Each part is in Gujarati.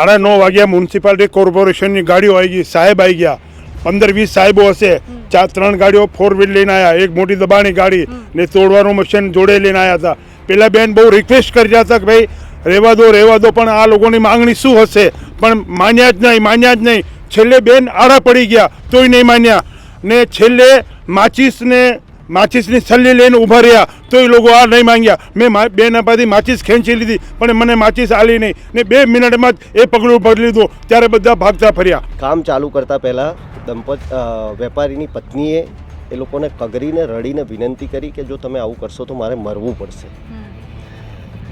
સાડા નવ વાગ્યા મ્યુનિસિપાલિટી કોર્પોરેશનની ગાડીઓ આવી ગઈ. સાહેબ આવી ગયા. પંદર વીસ સાહેબો હશે. ચાર ત્રણ ગાડીઓ ફોર વ્હીલ લઈને આવ્યા એક મોટી દબાણી ગાડી ને તોડવાનું મશીન જોડે લઈને આવ્યા હતા. પેલા બેન બહુ રિક્વેસ્ટ કર્યા હતા કે ભાઈ, રહેવા દો રહેવા દો, પણ આ લોકોની માંગણી શું હશે? પણ માન્યા જ નહીં, માન્યા જ નહીં. છેલ્લે બેન આડા પડી ગયા. તોય નહીં માન્યા. ને છેલ્લે માચીસને માચીસની છલ્લી લઈને ઊભા રહ્યા. તો એ લોકો આ નહીં માંગ્યા. મેં બે બેન પાસેથી માચીસ ખેંચી લીધી પણ મને માચિસ આલી નહીં. ને બે મિનિટમાં જ એ પગલું ભરી લીધું. ત્યારે બધા ભાગતા ફર્યા. કામ ચાલુ કરતા પહેલાં દંપત વેપારીની પત્નીએ એ લોકોને કગરીને રડીને વિનંતી કરી કે જો તમે આવું કરશો તો મારે મરવું પડશે.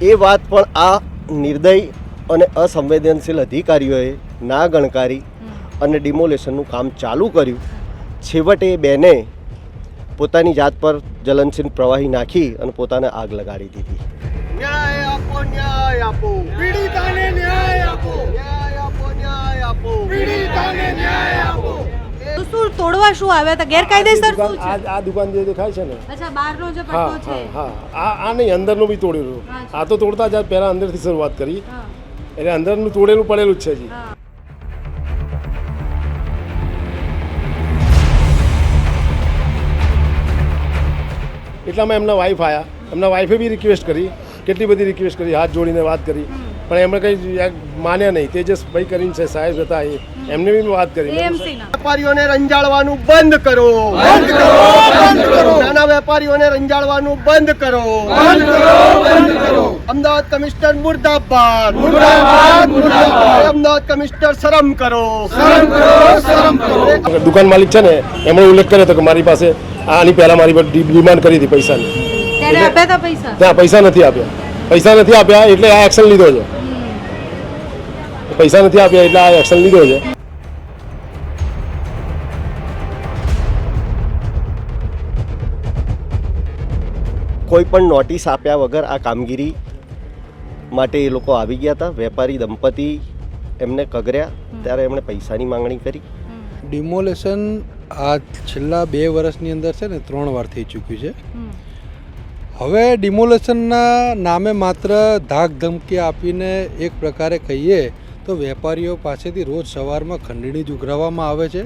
એ વાત પણ આ નિર્દય અને અસંવેદનશીલ અધિકારીઓએ ના ગણકારી અને ડિમોલેશનનું કામ ચાલુ કર્યું. છેવટે એ બેને પોતાની જાત પર જલનશીલ પ્રવાહી નાખી અને પોતાને આગ લગાડી દીધી. ન્યાય આપો ન્યાય આપો. પીડિતાને ન્યાય આપો. ન્યાય આપો ન્યાય આપો. પીડિતાને ન્યાય આપો. શું તોડવા શું આવ્યા હતા? ગેરકાયદેસર શું છે? આ આ દુકાન જે દેખાય છે ને. અચ્છા બહારનો જે હા પટ્ટો છે. હા. આ આ નહીં અંદરનું બી તોડેલું. આ તો તોડતા જ પહેલાં અંદરથી શરૂઆત કરી. એટલે અંદરનું તોડેલું પડેલું જ છે હજી. એટલામાં એમના વાઈફ આવ્યા એમના વાઈફે બી રિક્વેસ્ટ કરી કેટલી બધી રિક્વેસ્ટ કરી હાથ જોડીને વાત કરી. પણ એમણે કંઈ માન્યા નહીં. તેજસભાઈ કરીને છે સાહેબ હતા એ. એમને બી વાત કરી. વેપારીઓને રંજાડવાનું બંધ કરો. બંધ કરો બંધ કરો. નાના વેપારીઓને રંજાડવાનું બંધ કરો. બંધ કરો બંધ કરો. અમદાવાદ કમિશનર મુર્દાબાદ. મુર્દાબાદ મુર્દાબાદ. અમદાવાદ કમિશનર શરમ કરો. શરમ કરો શરમ કરો. દુકાન માલિક છે ને એમણે ઉલ્લેખ કર્યો હતો કે મારી પાસે આની પહેલાં મારી પર ડિમાન્ડ કરી હતી પૈસાની. ત્યાં પૈસા? નથી આપ્યા. પૈસા નથી આપ્યા એટલે આ એક્શન લીધો છે. પૈસા નથી આપ્યા એટલે આ એક્શન લીધો છે. કોઈ પણ નોટિસ આપ્યા વગર આ કામગીરી માટે એ લોકો આવી ગયા હતા વેપારી દંપતી એમને કગર્યા. ત્યારે એમણે પૈસાની માંગણી કરી. ડિમોલેશન આ છેલ્લા બે વર્ષની અંદર છે ને ત્રણ વાર થઈ ચૂક્યું છે. હવે ડિમોલેશનના નામે માત્ર ધાક ધમકી આપીને એક પ્રકારે કહીએ તો વેપારીઓ પાસેથી રોજ સવારમાં ખંડણી જ ઉઘરાવવામાં આવે છે.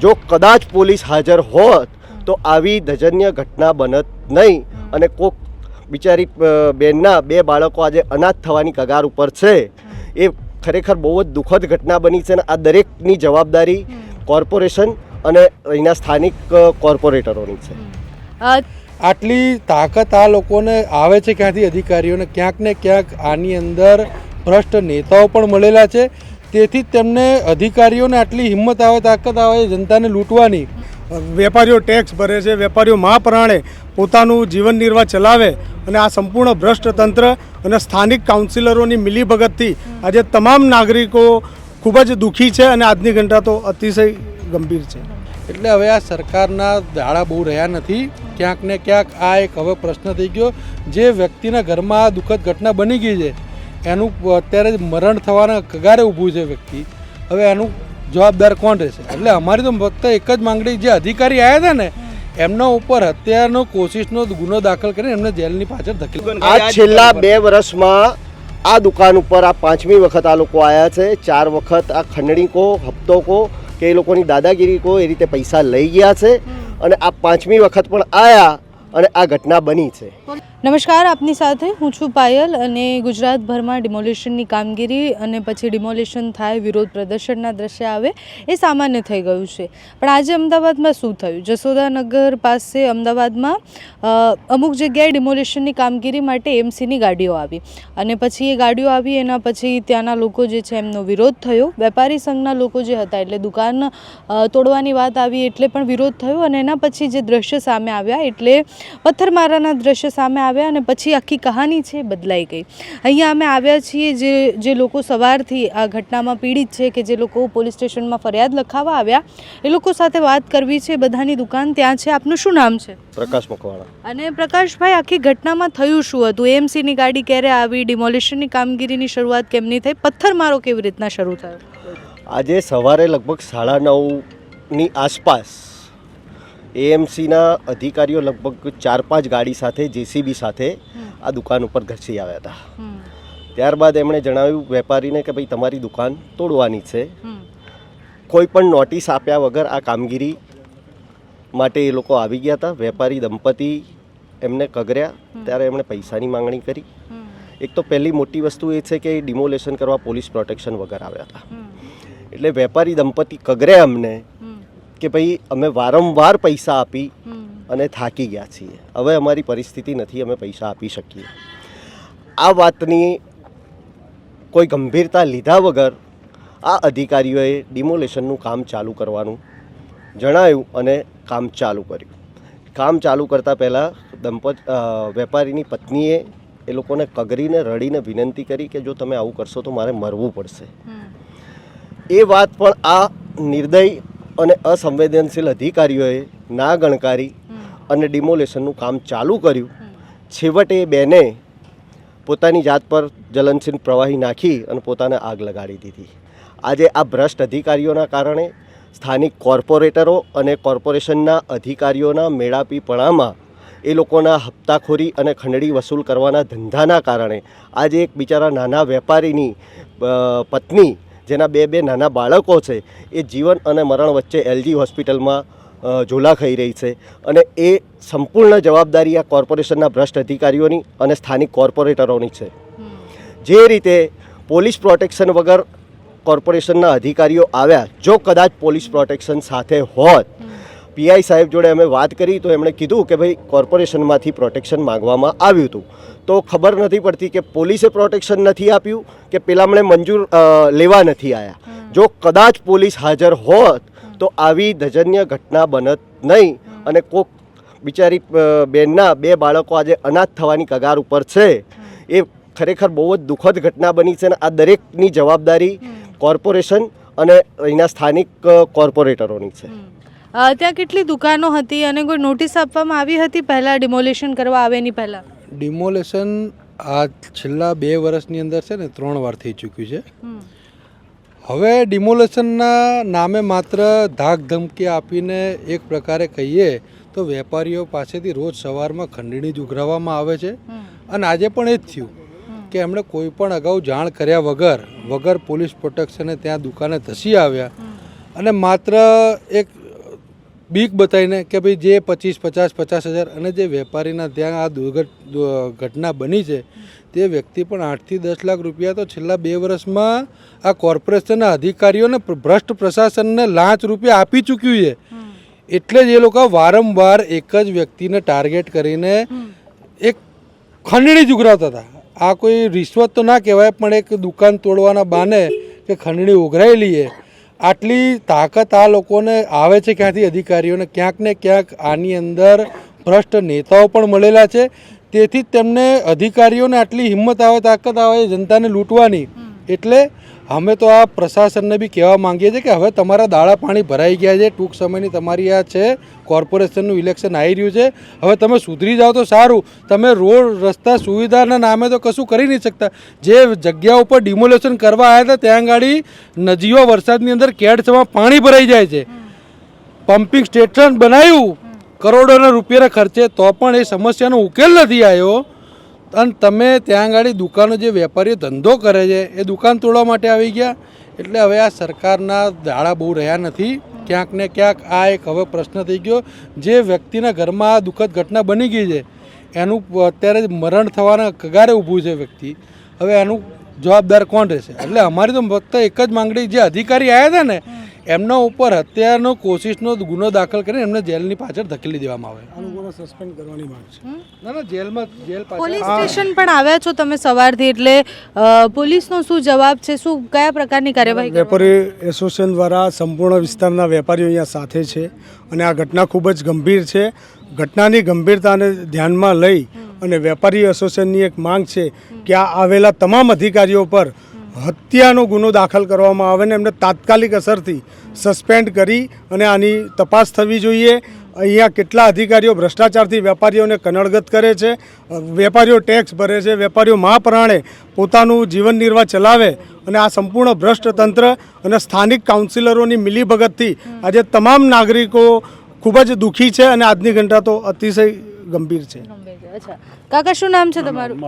જો કદાચ પોલીસ હાજર હોત તો આવી ધજન્ય ઘટના બનત નહીં અને કોક બિચારી બેનના બે બાળકો આજે અનાથ થવાની કગાર ઉપર છે. એ ખરેખર બહુ જ દુઃખદ ઘટના બની છે અને આ દરેકની જવાબદારી કોર્પોરેશન અને અહીંના સ્થાનિક કોર્પોરેટરોની છે. આટલી તાકાત આ લોકોને આવે છે ક્યાંથી અધિકારીઓને? ક્યાંક ને ક્યાંક આની અંદર ભ્રષ્ટ નેતાઓ પણ મળેલા છે. તેથી જ તેમને અધિકારીઓને આટલી હિંમત આવે તાકાત આવે જનતાને લૂંટવાની. વેપારીઓ ટેક્સ ભરે છે વેપારીઓ મહાપ્રાણે પોતાનું જીવન નિર્વાહ ચલાવે અને આ સંપૂર્ણ ભ્રષ્ટ તંત્ર અને સ્થાનિક કાઉન્સિલરોની મિલીભગતથી આજે તમામ નાગરિકો ખૂબ જ દુઃખી છે અને આજની ઘંટા તો અતિશય ગંભીર છે. એટલે હવે આ સરકારના દાડા બહુ રહ્યા નથી. ક્યાંક ને ક્યાંક આ એક હવે પ્રશ્ન થઈ ગયો. જે વ્યક્તિના ઘરમાં આ દુઃખદ ઘટના બની ગઈ છે, એનું અત્યારે મરણ થવાના કગારે ઊભું છે વ્યક્તિ. હવે એનું જવાબદાર કોણ રહેશે? એટલે અમારી તો ફક્ત એક જ માંગણી, જે અધિકારી આવ્યા હતા ને, એમના ઉપર હત્યાનો કોશિશનો ગુનો દાખલ કરીને એમને જેલની પાછળ ધકેલ આ છેલ્લા બે વર્ષમાં આ દુકાન ઉપર આ પાંચમી વખત આ લોકો આવ્યા છે. ચાર વખત આ ખંડણી કો હપ્તો કો કે એ લોકોની દાદાગીરી કો એ રીતે પૈસા લઈ ગયા છે અને આ પાંચમી વખત પણ આવ્યા અને આ ઘટના બની છે. નમસ્કાર, આપની સાથે હું છું પાયલ અને ગુજરાતભરમાં ડિમોલિશનની કામગીરી અને પછી ડિમોલિશન થાય, વિરોધ પ્રદર્શનના દ્રશ્ય આવે, એ સામાન્ય થઈ ગયું છે. પણ આજે અમદાવાદમાં શું થયું? જસોદાનગર પાસે અમદાવાદમાં અમુક જગ્યાએ ડિમોલિશનની કામગીરી માટે એમસીની ગાડીઓ આવી. અને પછી એ ગાડીઓ આવી, એના પછી ત્યાંના લોકો જે છે એમનો વિરોધ થયો. વેપારી સંઘના લોકો જે હતા, એટલે દુકાન તોડવાની વાત આવી એટલે પણ વિરોધ થયો અને એના પછી જે દ્રશ્ય સામે આવ્યા, એટલે પથ્થરમારાના દ્રશ્ય સામે આવ્યા અને પછી આખી કહાની છે બદલાઈ ગઈ. અહીંયા અમે આવ્યા છીએ જે જે લોકો સવારથી આ ઘટનામાં પીડિત છે કે જે લોકો પોલીસ સ્ટેશનમાં ફરિયાદ લખાવવા આવ્યા એ લોકો સાથે વાત કરવી છે બધાની દુકાન ત્યાં છે. આપનું શું નામ છે? પ્રકાશ મકવાણા. અને પ્રકાશભાઈ આખી ઘટનામાં થયું શું હતું? એમસીની ગાડી ક્યારે આવી? ડિમોલિશનની કામગીરીની શરૂઆત કેમની થઈ? પથ્થરમારો કેવી રીતના શરૂ થયો? આજે સવારે લગભગ સાડા નવની આસપાસ એએમસીના અધિકારીઓ લગભગ ચાર પાંચ ગાડી સાથે જેસીબી સાથે આ દુકાન ઉપર ઘસી આવ્યા હતા. ત્યારબાદ એમણે જણાવ્યું વેપારીને કે ભાઈ તમારી દુકાન તોડવાની છે. કોઈ પણ નોટિસ આપ્યા વગર આ કામગીરી માટે એ લોકો આવી ગયા હતા. વેપારી દંપતી એમને કગર્યા. ત્યારે એમણે પૈસાની માંગણી કરી. એક તો પહેલી મોટી વસ્તુ એ છે કે ડિમોલેશન કરવા પોલીસ પ્રોટેક્શન વગર આવ્યા હતા. એટલે વેપારી દંપતી કગરે અમને. કે ભાઈ અમે વારંવાર પૈસા આપી અને થાકી ગયા છીએ. હવે અમારી પરિસ્થિતિ નથી અમે પૈસા આપી શકીએ. આ વાતની કોઈ ગંભીરતા લીધા વગર આ અધિકારીઓએ ડિમોલેશનનું કામ ચાલુ કરવાનું જણાવ્યું અને કામ ચાલુ કર્યું. કામ ચાલુ કરતાં પહેલાં દંપત વેપારીની પત્નીએ એ લોકોને કગરીને રડીને વિનંતી કરી કે જો તમે આવું કરશો તો મારે મરવું પડશે. એ વાત પણ આ નિર્દય અને અસંવેદનશીલ અધિકારીઓએ ના ગણકારી અને ડિમોલેશનનું કામ ચાલુ કર્યું. છેવટે બેને પોતાની જાત પર જલનશીલ પ્રવાહી નાખી અને પોતાને આગ લગાડી દીધી. આજે આ ભ્રષ્ટ અધિકારીઓના કારણે સ્થાનિક કોર્પોરેટરો અને કોર્પોરેશનના અધિકારીઓના મેળાપીપણામાં એ લોકોના હપ્તાખોરી અને ખંડણી વસૂલ કરવાના ધંધાના કારણે આજે એક બિચારા નાના વેપારીની પત્ની જેના બે બે નાના બાળકો છે, એ જીવન અને મરણ વચ્ચે એલજી હોસ્પિટલમાં ઝોલા ખાઈ રહી છે. અને એ સંપૂર્ણ જવાબદારી આ કોર્પોરેશનના ભ્રષ્ટ અધિકારીઓની અને સ્થાનિક કોર્પોરેટરોની છે. જે રીતે પોલીસ પ્રોટેક્શન વગર કોર્પોરેશનના અધિકારીઓ આવ્યા, જો કદાચ પોલીસ પ્રોટેક્શન સાથે હોત પીઆઈ સાહેબ જોડે અમે વાત કરી તો એમણે કીધું કે ભાઈ કોર્પોરેશનમાંથી પ્રોટેક્શન માંગવામાં આવ્યું હતું. તો ખબર નથી પડતી કે પોલીસે પ્રોટેક્શન નથી આપ્યું કે પેલામણે મંજૂર લેવા નથી આવ્યા જો કદાચ પોલીસ હાજર હોત તો આવી ધજન્ય ઘટના બનત નહીં અને કોક બિચારી બેનના બે બાળકો આજે અનાથ થવાની કગાર ઉપર છે. એ ખરેખર બહુ જ દુઃખદ ઘટના બની છે અને આ દરેકની જવાબદારી કોર્પોરેશન અને અહીંના સ્થાનિક કોર્પોરેટરોની છે. ત્યાં કેટલી દુકાનો હતી અને કોઈ નોટિસ આપવામાં આવી હતી પહેલાં ડિમોલેશન કરવા આવે એની પહેલાં? ડિમોલેશન આ છેલ્લા બે વર્ષની અંદર છે ને ત્રણ વાર થઈ ચૂક્યું છે. હવે ડિમોલેશનના નામે માત્ર ધાક ધમકી આપીને એક પ્રકારે કહીએ તો વેપારીઓ પાસેથી રોજ સવારમાં ખંડણી જ ઉઘરાવવામાં આવે છે. અને આજે પણ એ જ થયું કે એમણે કોઈ પણ અગાઉ જાણ કર્યા વગર વગર પોલીસ પ્રોટેક્શને ત્યાં દુકાને ધસી આવ્યા. અને માત્ર એક બીક બતાવીને કે ભાઈ જે પચીસ પચાસ પચાસ હજાર અને જે વેપારીના ત્યાં આ દુર્ઘટ ઘટના બની છે તે વ્યક્તિ પણ આઠથી દસ લાખ રૂપિયા તો છેલ્લા બે વર્ષમાં આ કોર્પોરેશનના અધિકારીઓને ભ્રષ્ટ પ્રશાસનને લાંચ રૂપિયા આપી ચૂક્યું છે. એટલે જ એ લોકો વારંવાર એક જ વ્યક્તિને ટાર્ગેટ કરીને એક ખંડણી જ ઉઘરાવતા હતા. આ કોઈ રિશ્વત તો ના કહેવાય પણ એક દુકાન તોડવાના બાને કે ખંડણી ઉઘરાયેલી લઈએ આટલી તાકાત આ લોકોને આવે છે ક્યાંથી અધિકારીઓને? ક્યાંક ને ક્યાંક આની અંદર ભ્રષ્ટ નેતાઓ પણ મળેલા છે. તેથી જ તેમને અધિકારીઓને આટલી હિંમત આવે તાકાત આવે જનતાને લૂંટવાની. એટલે અમે તો આ પ્રશાસનને બી કહેવા માંગીએ છીએ કે હવે તમારા દાડા પાણી ભરાઈ ગયા છે ટૂંક સમયની તમારી આ છે કોર્પોરેશનનું ઇલેક્શન આવી રહ્યું છે. હવે તમે સુધરી જાઓ તો સારું. તમે રોડ રસ્તા સુવિધાના નામે તો કશું કરી નહીં શકતા. જે જગ્યા ઉપર ડિમોલેશન કરવા આવ્યા હતા ત્યાં ગાડી નજીવા વરસાદની અંદર કેડસમાં પાણી ભરાઈ જાય છે. પમ્પિંગ સ્ટેશન બનાવ્યું કરોડોના રૂપિયાના ખર્ચે. તો પણ એ સમસ્યાનો ઉકેલ નથી આવ્યો. અને તમે ત્યાં આગળ દુકાનો જે વેપારીઓ ધંધો કરે છે, એ દુકાન તોડવા માટે આવી ગયા? એટલે હવે આ સરકારના દાડા બહુ રહ્યા નથી. ક્યાંક ને ક્યાંક આ એક હવે પ્રશ્ન થઈ ગયો. જે વ્યક્તિના ઘરમાં આ દુઃખદ ઘટના બની ગઈ છે, એનું અત્યારે મરણ થવાના કગારે ઊભું છે વ્યક્તિ. હવે એનું જવાબદાર કોણ રહેશે? એટલે અમારી તો ફક્ત એક જ માંગણી, જે અધિકારી આવ્યા હતા ને એમના ઉપર હત્યાનો કોશિશનો ગુનો દાખલ કરીને એમને જેલની પાછળ ધકેલી દેવામાં આવે. આ લોકોને સસ્પેન્ડ કરવાની માંગ છે. ના ના જેલમાં જેલ પોલીસ સ્ટેશન પણ આવ્યા છો તમે સવારથી એટલે પોલીસનો શું જવાબ છે? શું કયા પ્રકારની કાર્યવાહી વેપારી એસોસિએશન દ્વારા સંપૂર્ણ વિસ્તારના વેપારીઓ અહીંયા સાથે છે અને આ ઘટના ખૂબ જ ગંભીર છે. ઘટનાની ગંભીરતાને ધ્યાનમાં લઈ અને વેપારી એસોસિએશનની એક માંગ છે કે આ આવેલા તમામ અધિકારીઓ પર હત્યાનો ગુનો દાખલ કરવામાં આવે ને એમને તાત્કાલિક અસરથી સસ્પેન્ડ કરી અને આની તપાસ થવી જોઈએ. અહીંયા કેટલા અધિકારીઓ ભ્રષ્ટાચારથી વેપારીઓને કનડગત કરે છે, વેપારીઓ ટેક્સ ભરે છે, વેપારીઓ મહાપ્રાણે પોતાનું જીવન નિર્વાહ ચલાવે અને આ સંપૂર્ણ ભ્રષ્ટ તંત્ર અને સ્થાનિક કાઉન્સિલરોની મિલીભગતથી આજે તમામ નાગરિકો ખૂબ જ દુઃખી છે અને આજની ઘંટા તો અતિશય ગંભીર છે. અચ્છા. કાકા શું નામ છે તમારું?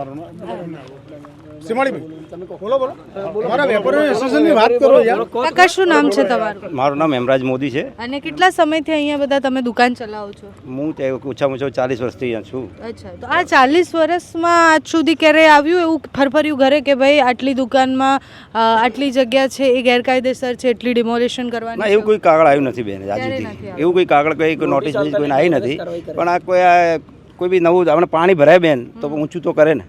સીમાડીભાઈ બોલો બોલો. મારા વેપારીઓ એસોસિએશનની વાત કરો યાર. કાકા શું નામ છે તમારું? મારું નામ હેમરાજ મોદી છે. અને કેટલા સમયથી અહીંયા બધા તમે દુકાન ચલાવો છો? હું તે ઓછામાં ઓછો ચાલીસ વર્ષથી અહીંયા છું. અચ્છા. તો આ ચાલીસ વર્ષમાં આજ સુધી ક્યારેય આવ્યું એવું ફરફર્યું ઘરે કે ભાઈ આટલી દુકાનમાં આટલી જગ્યા છે એ ગેરકાયદેસર છે એટલી ડિમોલિશન ના એવું કોઈ કાગળ આવ્યું નથી બેન સુધી. એવું કોઈ કાગળ કોઈ નોટિસ બીજી કોઈને આવી નથી. પણ આ કોઈ આ કોઈ બી નવું આપણે પાણી ભરાય બેન તો ઊંચું તો કરે ને.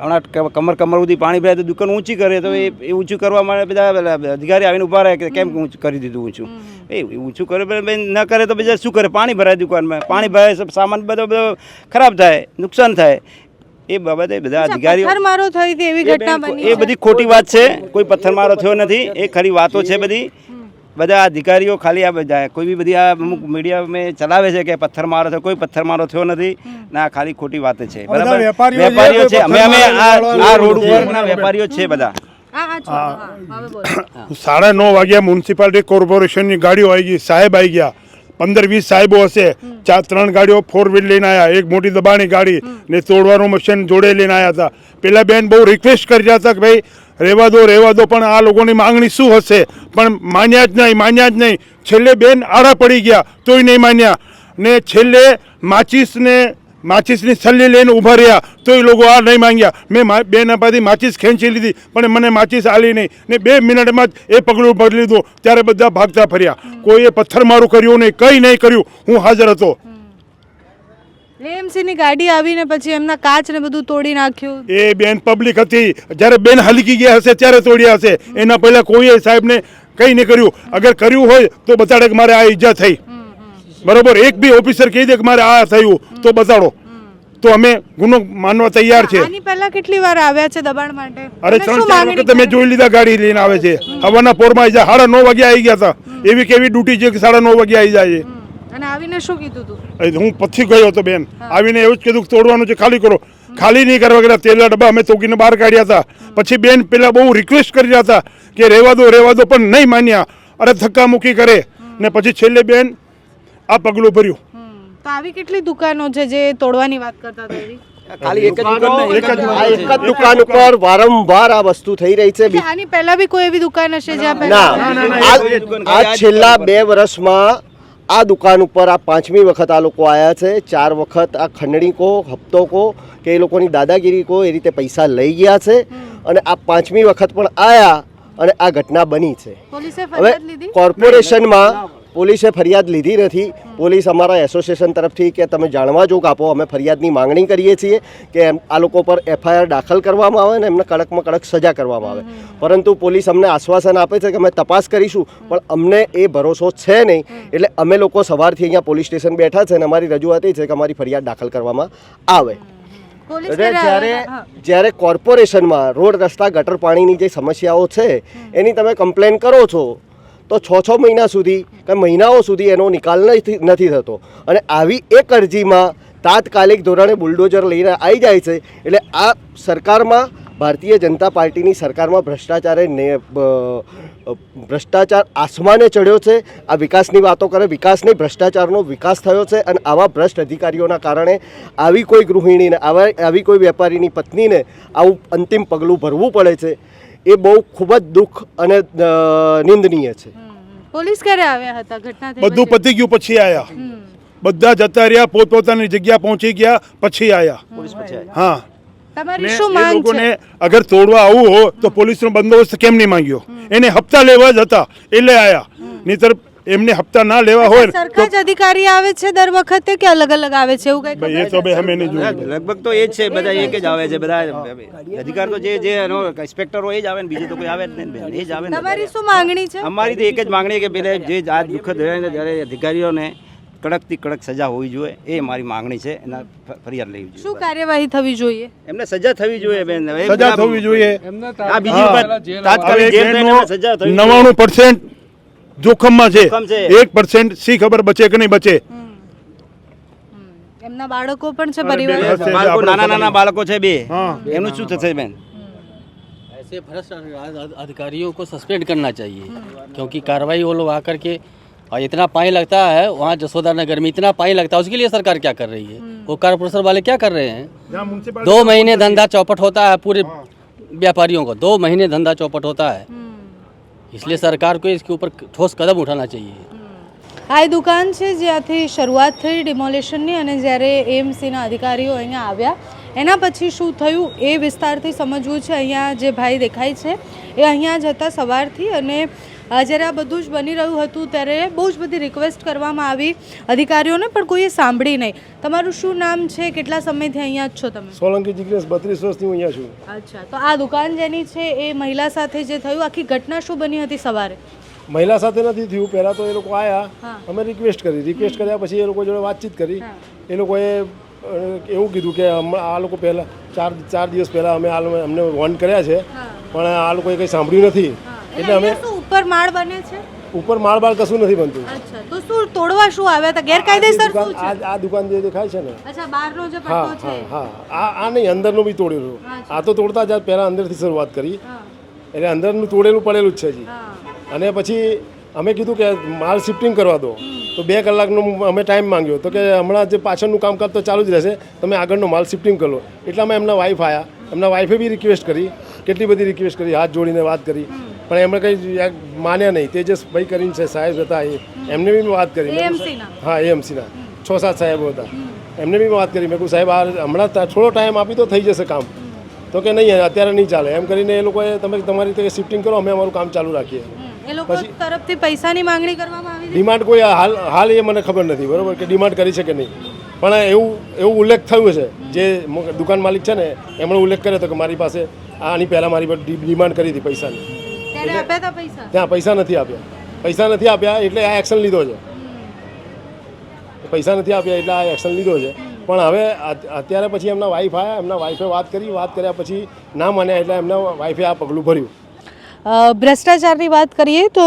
હમણાં કમર કમર સુધી પાણી ભરાય તો દુકાન ઊંચી કરે તો એ ઊંચું કરવા માટે બધા અધિકારી આવીને ઊભા રહે કે કેમ ઊંચું કરી દીધું ઊંચું. એ ઊંચું કરે બેન ન કરે તો બીજા શું કરે? પાણી ભરાય દુકાનમાં. પાણી ભરાય સામાન બધો બધો ખરાબ થાય નુકસાન થાય. એ બાબતે બધા અધિકારીઓ મારો થઈ હતી એવી ઘટના બની એ બધી ખોટી વાત છે. કોઈ પથ્થરમારો થયો નથી. એ ખરી વાતો છે બધી. બધા અધિકારીઓ ખાલી આ બધા કોઈ બી બધી આ અમુક મીડિયા મેં ચલાવે છે કે પથ્થરમારો થયો કોઈ પથ્થરમારો થયો નથી ના ખાલી ખોટી વાત છે. બરાબર? વેપારીઓ વેપારીઓ છે અમે અમે આ આ રોડ ઉપરના વેપારીઓ છે બધા. હા હા છો, હા, હવે બોલો. સાડા નવ વાગ્યા મ્યુનિસિપાલિટી કોર્પોરેશનની ગાડીઓ આવી ગઈ સાહેબ આવી ગયા. પંદર વીસ સાહેબો હશે. ચાર ત્રણ ગાડીઓ ફોર વ્હીલ લઈને આવ્યા એક મોટી દબાણી ગાડી ને તોડવાનું મશીન જોડે લઈને આવ્યા હતા. પેલા બેન બહુ રિક્વેસ્ટ કર્યા હતા કે ભાઈ રહેવા દો રહેવા દો પણ આ લોકોની માંગણી શું હશે? પણ માન્યા જ નહીં માન્યા જ નહીં. છેલ્લે બેન આડા પડી ગયા તોય નહીં માન્યા. ને છેલ્લે માચીસને માચીસની છલ્લી લઈને ઊભા રહ્યા. તો એ લોકો આ નહીં માંગ્યા. મેં બેના પાસેથી માચીસ ખેંચી લીધી પણ મને માચિસ આલી નહીં. ને બે મિનિટમાં જ એ પગલું ભરી લીધું. ત્યારે બધા ભાગતા ફર્યા. કોઈએ પથ્થરમારું કર્યું નહીં કંઈ નહીં કર્યું. હું હાજર હતો. એએમસી ની ગાડી આવીને પછી એમના કાચ ને બધું તોડી નાખ્યું. એ બેન પબ્લિક હતી. જ્યારે બેન હલકી ગયા હશે ત્યારે તોડ્યા હશે. એના પહેલા કોઈએ સાહેબને કંઈ નહીં કર્યું. અગર કર્યું હોય તો બતાડે કે મારે આ ઈજા થઈ. બરોબર એક બી ઓફિસર કહી દે કે મારે આ થયું તો બતાડો. તો અમે ગુનો માનવા તૈયાર છે. આની પહેલા કેટલી વાર આવ્યા છે દબાણ માટે? અરે તમે ત્રણ ચાર વખત મેં જોઈ લીધા ગાડી લઈને આવે છે. હવાના પોરમાં આવી જાય સાડા નવ વાગે આવી ગયા હતા. એવી કેવી ડ્યુટી છે કે સાડા નવ વાગે આવી જાય છે અને આવીને શું કીધું તું? હું પછી ગયો હતો બેન. આવીને એવું જ કીધું કે તોડવાનું છે ખાલી કરો. ખાલી નહીં કરવા ગયા તેલના ડબ્બા અમે તોકીને બહાર કાઢ્યા હતા. પછી બેન પેલા બહુ રિક્વેસ્ટ કરી રહ્યા હતા કે રહેવા દો રહેવા દો પણ નહીં માન્યા. અરે ધક્કા મૂકી કરે ને પછી છેલ્લે બેન આ પગલું ભર્યું. તો આવી કેટલી દુકાનો છે જે તોડવાની વાત કરતા હતા ખાલી એક જ દુકાન એક જ આ એક જ દુકાન ઉપર વારંવાર આ વસ્તુ થઈ રહી છે. આની પહેલા બી કોઈ એવી દુકાન હશે જ્યાં ના આ આ છેલ્લા બે વર્ષમાં આ દુકાન ઉપર આ પાંચમી વખત આ લોકો આવ્યા છે. ચાર વખત આ ખંડણી કો હપ્તો કો કે એ લોકોની દાદાગીરી કો એ રીતે પૈસા લઈ ગયા છે અને આ પાંચમી વખત પણ આવ્યા અને આ ઘટના બની છે. હવે કોર્પોરેશનમાં પોલીસે ફરિયાદ લીધી નથી. પોલીસ અમારા એસોસિએશન તરફથી કે તમે જાણવા જોગ આપો અમે ફરિયાદની માંગણી કરીએ છીએ કે એમ આ લોકો પર એફઆઈઆર દાખલ કરવામાં આવે ને એમને કડકમાં કડક સજા કરવામાં આવે. પરંતુ પોલીસ અમને આશ્વાસન આપે છે કે અમે તપાસ કરીશું પણ અમને એ ભરોસો છે નહીં. એટલે અમે લોકો સવારથી અહીંયા પોલીસ સ્ટેશન બેઠા છે અને અમારી રજૂઆત એ છે કે અમારી ફરિયાદ દાખલ કરવામાં આવે. એટલે જ્યારે જ્યારે કોર્પોરેશનમાં રોડ રસ્તા ગટર પાણીની જે સમસ્યાઓ છે એની તમે કમ્પ્લેન કરો છો તો છ છ મહિના સુધી કે મહિનાઓ સુધી એનો નિકાલ નથી થતો. અને આવી એક અરજીમાં તાત્કાલિક ધોરણે બુલડોઝર લઈને આવી જાય છે, એટલે આ સરકારમાં, ભારતીય જનતા પાર્ટીની સરકારમાં ભ્રષ્ટાચારે ભ્રષ્ટાચાર આસમાને ચડ્યો છે, આ વિકાસની વાતો કરે વિકાસ નહીં ભ્રષ્ટાચારનો વિકાસ થયો છે, અને આવા ભ્રષ્ટ અધિકારીઓના કારણે આવી કોઈ ગૃહિણીને, આવા, આવી કોઈ વેપારીની પત્નીને આવું અંતિમ પગલું ભરવું પડે છે. એ બહુ ખૂબ જ દુઃખ અને નિંદનીય છે. પોલીસ ક્યારે આવ્યા હતા? ઘટના બધું પતી ગયું પછી આવ્યા બધા જતા રહ્યા પોતપોતાની જગ્યા પહોંચી ગયા પછી આવ્યા પોલીસ હા. તમારી શું એ માંગ લોકોને અગર તોડવા આવવું હો તો પોલીસનો બંદોબસ્ત કેમ નહીં માંગ્યો? એને હપ્તા લેવા જ હતા. એટલે આવ્યા નહીતર એમને હપ્તા ના લેવા હોય સરખા જ અધિકારી આવે છે દર વખતે કે અલગ અલગ આવે છે? એવું કઈ એ તો અમે નહીં જોયું. લગભગ તો એ જ છે બધા એક જ આવે છે બધા અધિકાર તો જે જે એનો ઇન્સ્પેક્ટરો એ જ આવે ને બીજું તો કોઈ આવે જ નહીં એ જ આવે તમારી શું માંગણી છે? અમારી તો એક જ માંગણી કે પેલા જે આ દુઃખદ જ્યારે અધિકારીઓને કડકથી કડક સજા હોવી જોઈએ એ મારી માંગણી છે એના ફરિયાદ લેવી જોઈએ. શું કાર્યવાહી થવી જોઈએ? એમને સજા થવી જોઈએ બેન. સજા થવી જોઈએ. આ બીજી વાત તાત્કાલિક સજા થવી 99% જોખમમાં છે જોખમ છે. એક પર્સન્ટ શી ખબર બચે કે નહીં બચે એમના બાળકો પણ છે અરે બે પરિવાર હશે. બાળકો નાના નાના બાળકો છે બે હા. એનું શું થશે બેન ऐसे भ्रष्ट अधिकारियों को सस्पेंड करना चाहिए क्योंकि कार्रवाई वो लोग आकर के और इतना पानी लगता है वहाँ जसोदा नगर में इतना पानी लगता है उसके लिए सरकार क्या कर रही है वो कारपोरेशन वाले क्या कर रहे हैं जहाँ म्यूनसिपालिटी दो महीने धंधा चौपट होता है पूरे व्यापारियों को दो महीने धंधा चौपट होता है इसलिए सरकार को इसके ऊपर ठोस कदम उठाना चाहिए આ એ દુકાન છે જ્યાંથી શરૂઆત થઈ ડિમોલેશનની અને જ્યારે એએમસીના અધિકારીઓ અહીંયા આવ્યા એના પછી શું થયું એ વિસ્તારથી સમજવું છે અહીંયા જે ભાઈ દેખાય છે એ અહીંયા જ હતા સવારથી અને અ, જ્યારે આ બધું જ બની રહ્યું હતું ત્યારે બહુ જ બધી રિક્વેસ્ટ કરવામાં આવી. અધિકારીઓને પણ કોઈએ સાંભળી નહીં. તમારું શું નામ છે? કેટલા સમયથી અહીંયા જ છો તમે? સોલંકી જિગ્નેશ બત્રીસ વર્ષથી હું અહીંયા છું. અચ્છા. તો આ દુકાન જેની છે એ મહિલા સાથે જે થયું આખી ઘટના શું બની હતી સવારે? મહિલા સાથે નથી થયું. પહેલાં તો એ લોકો આવ્યા અમે રિક્વેસ્ટ કરી. રિક્વેસ્ટ કર્યા પછી એ લોકો જોડે વાતચીત કરી. એ લોકોએ એવું કીધું કે હમણાં આ લોકો પહેલાં ચાર ચાર દિવસ પહેલાં અમે આ અમને વોર્ન કર્યા છે. પણ આ લોકોએ કંઈ સાંભળ્યું નથી. એટલે અમે ઉપર માળ બને છે? ઉપર માળ બાળ કશું નથી બનતું. અચ્છા તો શું તોડવા શું આવ્યા હતા? ગેરકાયદેસર શું છે? આ આ દુકાન જે દેખાય છે ને. અચ્છા બહારનો જે પટ્ટો છે. હા હા. આ આ નહીં અંદરનું બી તોડેલું. આ તો તોડતા જ પહેલાં અંદરથી શરૂઆત કરી. એટલે અંદરનું તોડેલું પડેલું જ છે હજી. અને પછી અમે કીધું કે માલ શિફ્ટિંગ કરવા દો. તો બે કલાકનો અમે ટાઈમ માંગ્યો. તો કે હમણાં જે પાછળનું કામકાજ તો ચાલુ જ રહેશે. તમે આગળનો માલ શિફ્ટિંગ કરો. એટલામાં એમના વાઈફ આવ્યા એમના વાઈફે બી રિક્વેસ્ટ કરી. કેટલી બધી રિક્વેસ્ટ કરી. હાથ જોડીને વાત કરી. પણ એમણે કંઈ માન્યા નહીં. તેજસભાઈ કરીને છે સાહેબ હતા એ. એમને બી મેં વાત કરી? હા એએમસીના. છ સાત સાહેબો હતા. એમને બી વાત કરી. મેં કહું સાહેબ આ હમણાં થોડો ટાઈમ આપી તો થઈ જશે કામ. તો કે નહીં અત્યારે નહીં ચાલે. એમ કરીને એ લોકોએ તમે તમારી રીતે શિફ્ટિંગ કરો અમે અમારું કામ ચાલુ રાખીએ. પછી તરફથી પૈસાની માંગણી કરવામાં આવી ડિમાન્ડ કોઈ હાલ હાલ એ મને ખબર નથી બરાબર કે ડિમાન્ડ કરી છે કે નહીં. પણ એવું એવું ઉલ્લેખ થયું છે. જે દુકાન માલિક છે ને એમણે ઉલ્લેખ કર્યો હતો કે મારી પાસે આની પહેલાં મારી પર ડિમાન્ડ કરી હતી પૈસાની. ત્યાં પૈસા નથી આપ્યા. પૈસા નથી આપ્યા એટલે આ એક્શન લીધો છે. પૈસા નથી આપ્યા એટલે આ એક્શન લીધો છે. પણ હવે અત્યારે પછી એમના વાઈફ આવ્યા એમના વાઈફે વાત કરી વાત કર્યા પછી ના માન્યા એટલે એમના વાઈફે આ પગલું ભર્યું. ભ્રષ્ટાચારની વાત કરીએ તો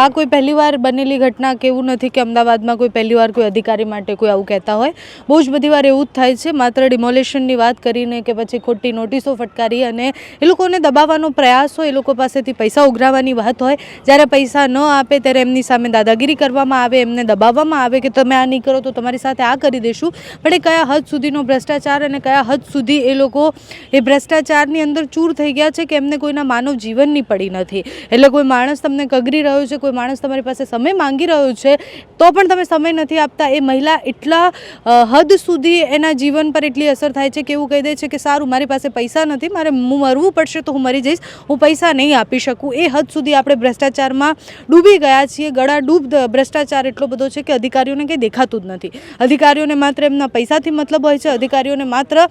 આ કોઈ પહેલીવાર બનેલી ઘટના કેવું નથી કે અમદાવાદમાં કોઈ પહેલીવાર કોઈ અધિકારી માટે કોઈ આવું કહેતા હોય. બહુ જ બધી વાર એવું જ થાય છે. માત્ર ડિમોલેશનની વાત કરીને કે પછી ખોટી નોટિસો ફટકારી અને એ લોકોને દબાવવાનો પ્રયાસ હોય, એ લોકો પાસેથી પૈસા ઉઘરાવવાની વાત હોય. જ્યારે પૈસા ન આપે ત્યારે એમની સામે દાદાગીરી કરવામાં આવે, એમને દબાવવામાં આવે કે તમે આ નહીં કરો તો તમારી સાથે આ કરી દઈશું પણ એ કયા હદ સુધીનો ભ્રષ્ટાચાર અને કયા હદ સુધી એ લોકો એ ભ્રષ્ટાચારની અંદર ચૂર થઈ ગયા છે કે એમને કોઈના માનવ જીવનની પડી નથી. એટલે કોઈ માણસ તમને કગરી રહ્યો છે, કોઈ માણસ તમારી પાસે સમય માંગી રહ્યો છે, તો પણ તમે સમય નથી આપતા. એ મહિલા એટલા હદ સુધી એના જીવન પર એટલી અસર થાય છે કે એવું કહી દે છે કે સારું, મારી પાસે પૈસા નથી, મારે હું મરવું પડશે તો હું મરી જઈશ, હું પૈસા નહીં આપી શકું. એ હદ સુધી આપણે ભ્રષ્ટાચારમાં ડૂબી ગયા છીએ. ગળા ડૂબ ભ્રષ્ટાચાર એટલો બધો છે કે અધિકારીઓને કંઈ દેખાતું જ નથી. અધિકારીઓને માત્ર એમના પૈસાથી મતલબ હોય છે. અધિકારીઓને માત્ર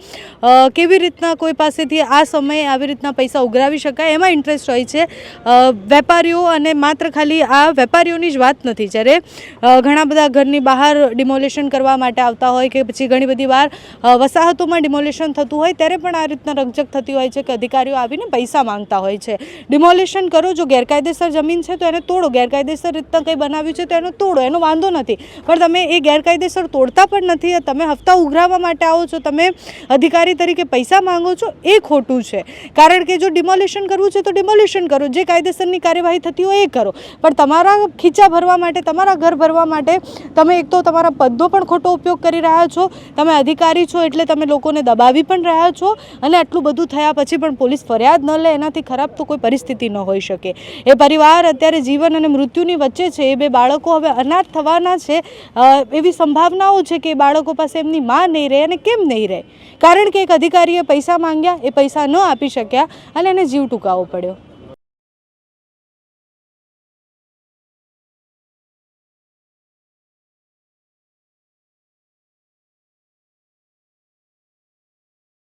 કેવી રીતના કોઈ પાસેથી આ સમયે આવી રીતના પૈસા ઉઘરાવી શકાય, એમાં ઇન્ટરેસ્ટ હોય છે. વેપારીઓ અને માત્ર ખાલી આ વેપારીઓની જ વાત નથી. જ્યારે ઘણા બધા ઘરની બહાર ડિમોલેશન કરવા માટે આવતા હોય કે પછી ઘણી બધી વાર વસાહતોમાં ડિમોલેશન થતું હોય, ત્યારે પણ આ રીતના રકજક થતી હોય છે કે અધિકારીઓ આવીને પૈસા માંગતા હોય છે. ડિમોલેશન કરો જો ગેરકાયદેસર જમીન છે તો એને તોડો. ગેરકાયદેસર રીતના કંઈ બનાવ્યું છે તો એનો તોડો. એનો વાંધો નથી. પણ તમે એ ગેરકાયદેસર તોડતા પણ નથી. તમે હપ્તા ઉઘરાવવા માટે આવો છો, તમે અધિકારી તરીકે પૈસા માંગો છો, એ ખોટું છે. કારણ કે જો ડિમોલેશન કરવું છે તો ડિમોલેશન કરો. જે કાયદેસરની કાર્યવાહી થતી હોય એ કરો. પણ તમારા ખીચા ભરવા માટે, તમારા ઘર ભરવા માટે તમે એક તો તમારા પદનો પણ ખોટો ઉપયોગ કરી રહ્યા છો, તમે અધિકારી છો એટલે તમે લોકોને દબાવી પણ રહ્યા છો અને આટલું બધું થયા પછી પણ પોલીસ ફરિયાદ ન લે, એનાથી ખરાબ તો કોઈ પરિસ્થિતિ ન હોઈ શકે. એ પરિવાર અત્યારે જીવન અને મૃત્યુની વચ્ચે છે, એ બે બાળકો હવે અનાથ થવાના છે. એવી સંભાવનાઓ છે કે એ બાળકો પાસે એમની માં નહીં રહે અને કેમ નહીં રહે? કારણ કે એક અધિકારીએ પૈસા માંગ્યા, એ પૈસા ન આપી શક્યા અને એને જીવ ટૂંકાવવો પડ્યો.